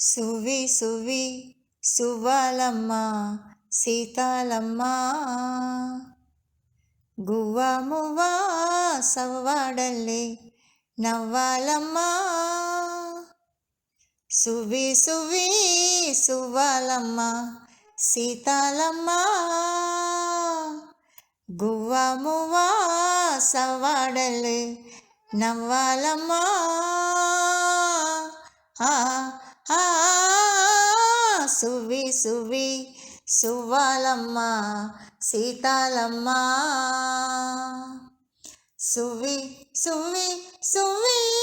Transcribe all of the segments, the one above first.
సువి సువి సువ్వాలమ్మ సీతాలమ్మ. గువ్వ మువ్వ సవ్వాడల్లే నవ్వాలమ్మ. సువి సువి సువ్వాలమ్మ సీతాలమ్మ. గువ్వ మువ్వ సవ్వాడల్లే నవ్వాలమ్మ. సువి సువి సువ్వాలమ్మ సీతాలమ్మ. సువి సువి సువి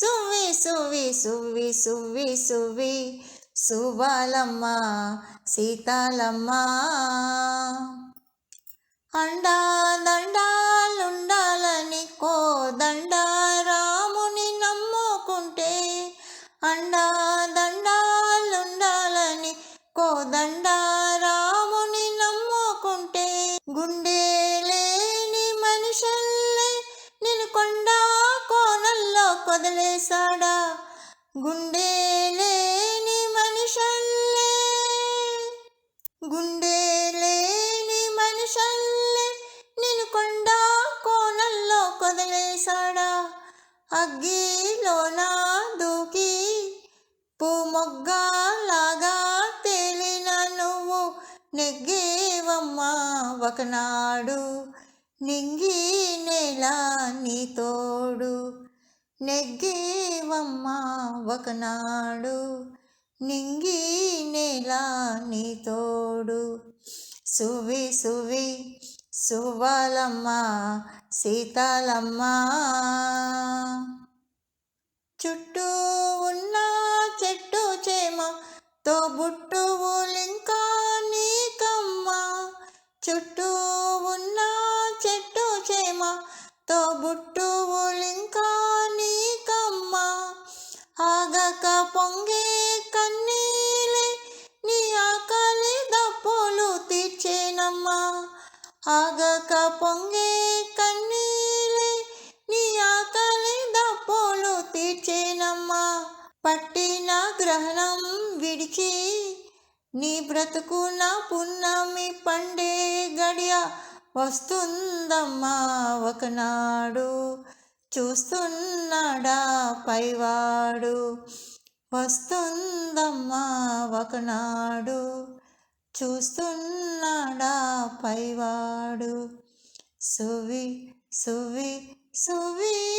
సువి సువి సువి సువి సువి సువ్వాలమ్మ సీతాలమ్మ. అండా దండా గుండే లేని మనుషల్లే నేను కొండ కోనల్లో కొదలేశాడా? గుండే లేని మనుషల్లే గుండే లేని మనుషల్లే నేను కొండ కోనల్లో కొదలేశాడా? అగ్గిలో నా దూకి పూ మొగ్గ లాగా తేలిన నువ్వు నెగ్గే అమ్మ ఒకనాడు నింగి నేల నీ తోడు నెగ్గేవమ్మా ఒకనాడు నింగి నేల నీ తోడు. సువి సువి సువ్వాలమ్మ సీతాలమ్మ చుట్టూ ఉన్న చెట్టు చేమ తోబుట్టువులింకా నీకమ్మ చుట్టూ ఉన్న చెట్టు చేమ తోబుట్టువులింకా నీకమ్మ ఆగక పొంగే కన్నీలే నీ ఆకలి దప్పులు తీర్చేనమ్మా. ఆగక పొంగే కన్నీలే నీ ఆకలి దప్పులు తీర్చేనమ్మా. పట్టిన గ్రహణం విడిచి నీ బ్రతుకున పున్నమి పండే గడియ వస్తుందమ్మా ఒకనాడు. చూస్తున్నాడా పైవాడు. వస్తుందమ్మా ఒకనాడు. చూస్తున్నాడా పైవాడు. సువి సువి సువీ.